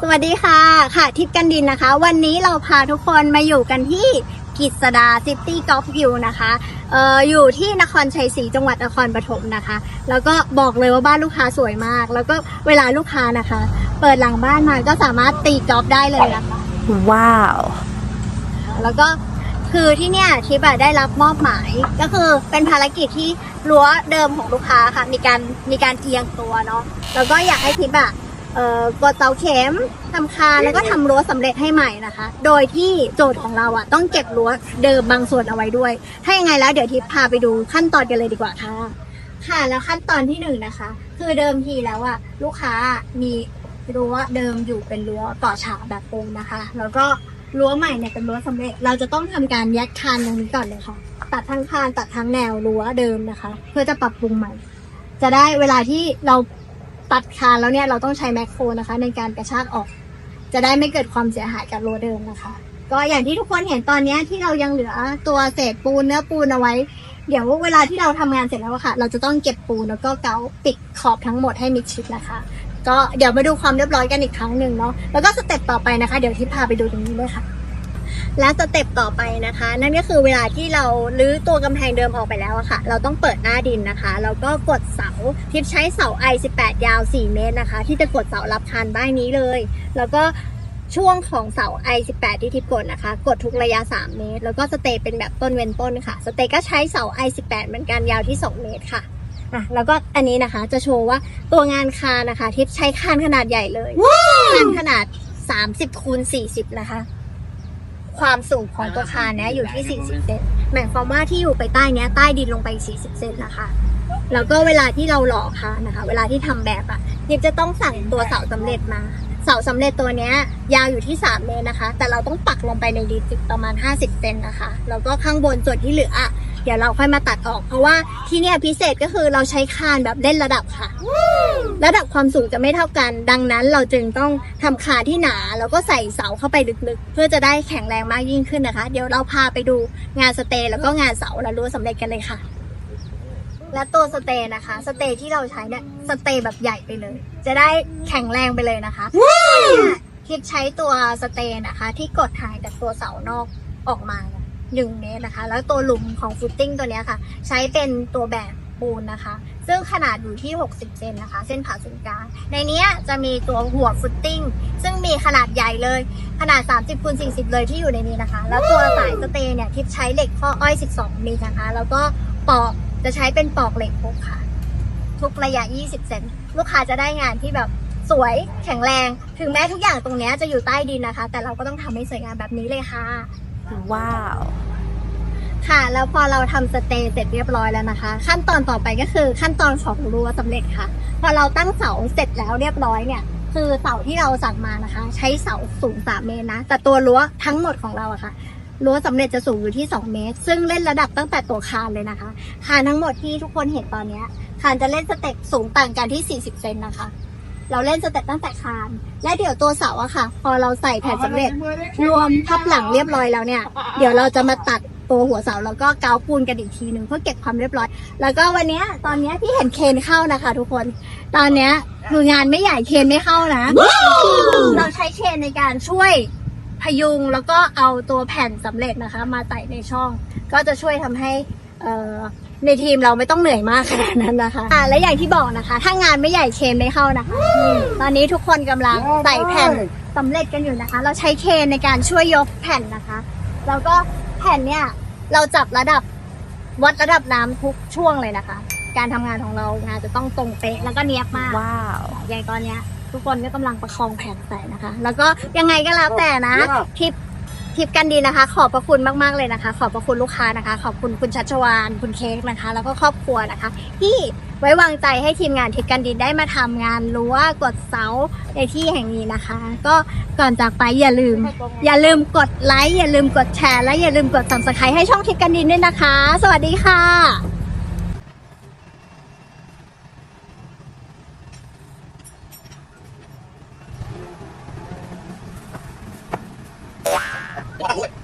สวัสดีค่ะ ค่ะ ทิพย์กันดินนะคะ วันนี้เราพาทุกคนมาอยู่กันที่กิษดาซิตี้กอล์ฟวิวนะคะเอ่ออยู่ที่นครชัยศรีจังหวัดนครปฐมนะคะ แล้วก็บอกเลยว่าบ้านลูกค้าสวยมาก แล้วก็เวลาลูกค้านะคะ เปิดหลังบ้านมาก็สามารถตีกอล์ฟได้เลยนะคะว้าว แล้วก็คือที่เนี่ยทิปอะได้รับมอบหมายก็คือเป็นภารกิจที่รั้วเดิมของลูกค้าค่ะ มีการมีการเอียงตัวเนาะแล้วก็อยากให้ทิปอะเอ่อ กดเสาเข็มทำคานแล้วก็ทำรั้วสำเร็จให้ใหม่นะคะ โดยที่โจทย์ของเราอะต้องเก็บรั้วเดิมบางส่วนเอาไว้ด้วย ถ้ายังไงแล้วเดี๋ยวทิปพาไปดูขั้นตอนกันเลยดีกว่าค่ะ ค่ะแล้วขั้นตอนที่หนึ่งนะคะ คือเดิมทีแล้วอะลูกค้ามีรั้วเดิมอยู่เป็นรั้วก่อฉาบแบบปูนนะคะ แล้วก็รั้วใหม่เนี่ยเป็นรั้วสำเร็จ เราจะต้องทำการแยกคานตรงนี้ก่อนเลยค่ะ ตัดทั้งคานตัดทั้งแนวรั้วเดิมนะคะ เพื่อจะปรับปรุงใหม่ จะได้เวลาที่เรา ตัดคานแล้วเนี่ยเราต้องใช้แมคโครนะคะ ในการกระชากออก จะได้ไม่เกิดความเสียหายกับรั้วเดิมนะคะ ก็อย่างที่ทุกคนเห็นตอนนี้ที่เรายังเหลือตัวเศษปูนเนื้อปูนเอาไว้ เดี๋ยวเวลาที่เราทำงานเสร็จแล้วค่ะ เราจะต้องเก็บปูนแล้วก็เกาปิดขอบทั้งหมดให้มิดชิดนะคะ ก็เดี๋ยวมาดูความเรียบร้อยกันอีกครั้งหนึ่งเนาะแล้วก็สเต็ปต่อไปนะคะ เดี๋ยวที่พาไปดูตรงนี้เลยค่ะ และสเต็ปต่อไปนะคะ นั่นก็คือเวลาที่เราลื้อตัวกำแพงเดิมออกไปแล้วอะค่ะ เราต้องเปิดหน้าดินนะคะ แล้วก็กดเสาทิปใช้เสา I18 ยาว 4 เมตรนะคะ ที่จะกดเสารับคานบ้านนี้เลย แล้วก็ช่วงของเสา I18 ที่ทิปกดนะคะ กดทุกระยะ 3 เมตร แล้วก็สเตย์เป็นแบบต้นเว้นต้นค่ะ สเตย์ก็ใช้เสา I18 เหมือนกันยาวที่ 2 เมตรค่ะอะแล้วก็อันนี้นะคะจะโชว์ว่าตัวงานคานนะคะ ทิปใช้คานขนาดใหญ่เลยคานขนาด 30คูณ40 นะคะ ความสูงของตัวคานเนี้ยอยู่ที่ 40 เซนหมายความว่าที่อยู่ไปใต้เนี้ยใต้ดินลงไป 40 เซนนะคะ แล้วก็เวลาที่เราหล่อคานนะคะ เวลาที่ทำแบบอะทิบจะต้องสั่งตัวเสาสำเร็จมา เสาสำเร็จตัวเนี้ยยาวอยู่ที่ 3 เมตรนะคะ แต่เราต้องปักลงไปในดินประมาณ 50 เซนนะคะ แล้วก็ข้างบนส่วนที่เหลืออะเดี๋ยวเราค่อยมาตัดออก เพราะว่าที่เนี่ยพิเศษก็คือเราใช้คานแบบเล่นระดับค่ะ ระดับความสูงจะไม่เท่ากัน ดังนั้นเราจึงต้องทำคานที่หนา แล้วก็ใส่เสาเข้าไปลึกๆ เพื่อจะได้แข็งแรงมากยิ่งขึ้นนะคะ เดี๋ยวเราพาไปดูงานสเตย์แล้วก็งานเสาและรั้วสำเร็จกันเลยค่ะ และตัวสเตย์นะคะ สเตย์ที่เราใช้เนี่ยสเตย์แบบใหญ่ไปเลย จะได้แข็งแรงไปเลยนะคะเนี่ยทิปใช้ตัวสเตย์นะคะ ที่กดห่างจากตัวเสานอกออกมาหนึ่งเมตรนะคะ แล้วตัวหลุมของฟุตติ้งตัวเนี้ยค่ะ ใช้เป็นตัวแบบปูนนะคะ ซึ่งขนาดอยู่ที่ 60 เซนนะคะ เส้นผ่าศูนย์กลาง ในเนี้ยจะมีตัวหัวฟุตติ้ง ซึ่งมีขนาดใหญ่เลย ขนาด 30คูณ40 เลยที่อยู่ในนี้นะคะ แล้วตัวสายสเตย์เนี่ย ทิปใช้เหล็กข้ออ้อย 12มิลนะคะ แล้วก็ปอก จะใช้เป็นปอกเหล็กพกค่ะ ทุกระยะ 20 เซนลูกค้าจะได้งานที่แบบสวยแข็งแรง ถึงแม้ทุกอย่างตรงเนี้ยจะอยู่ใต้ดินนะคะ แต่เราก็ต้องทำให้สวยงามแบบนี้เลยค่ะ ว้าว ค่ะ แล้วพอเราทำสเตย์เสร็จเรียบร้อยแล้วนะคะ ขั้นตอนต่อไปก็คือขั้นตอนของรั้วสำเร็จค่ะ พอเราตั้งเสาเสร็จแล้วเรียบร้อยเนี่ย คือเสาที่เราสั่งมานะคะ ใช้เสาสูง3เมตรนะแต่ตัวรั้วทั้งหมดของเราอะค่ะ รั้วสำเร็จจะสูงอยู่ที่ 2 เมตร ซึ่งเล่นระดับตั้งแต่ตัวคานเลยนะคะ คานทั้งหมดที่ทุกคนเห็นตอนเนี้ยคานจะเล่นสเต็ปสูงต่างกันที่ 40 เซนนะคะ เราเล่นสเต็ปตั้งแต่คาน และเดี๋ยวตัวเสาอะค่ะ พอเราใส่แผ่นสำเร็จ รวมทับหลังเรียบร้อยแล้วเนี่ย เดี๋ยวเราจะมาตัดตัวหัวเสาแล้วก็เกาปูนกันอีกทีหนึ่งเพื่อเก็บความเรียบร้อย แล้วก็วันเนี้ยตอนเนี้ยที่เห็นเคนเข้านะคะ ทุกคน ตอนเนี้ยคืองานไม่ใหญ่เคนไม่เข้านะ เราใช้เคนในการช่วย พยุงแล้วก็เอาตัวแผ่นสำเร็จนะคะ มาใส่ในช่อง ก็จะช่วยทำให้เอ่อในทีมเราไม่ต้องเหนื่อยมากขนาดนั้นนะคะอ่าและอย่างที่บอกนะคะ ถ้างานไม่ใหญ่เคนไม่เข้านะคะนี่ตอนนี้ทุกคนกำลังใส่แผ่นสำเร็จกันอยู่นะคะ เราใช้เคนในการช่วยยกแผ่นนะคะ แล้วก็แผ่นเนี่ยเราจับระดับวัดระดับน้ำทุกช่วงเลยนะคะ การทำงานของเรางานจะต้องตรงเป๊ะแล้วก็เนียบมากว้าวอย่างตอนเนี้ย ทุกคนก็กำลังประคองแผ่นใส่นะคะ แล้วก็ยังไงก็แล้วแต่นะทิปทิปกันดีนะคะ ขอบพระคุณมากๆเลยนะคะ ขอบพระคุณลูกค้านะคะ ขอบคุณคุณชัชวานคุณเค้กนะคะ แล้วก็ครอบครัวนะคะ ที่ไว้วางใจให้ทีมงานทิปกันดีได้มาทำงานรั้วกดเสาในที่แห่งนี้นะคะ ก็ก่อนจากไปอย่าลืม อย่าลืมกดไลค์อย่าลืมกดแชร์และอย่าลืมกด subscribe ให้ช่องทิปกันดินด้วยนะคะ สวัสดีค่ะ What?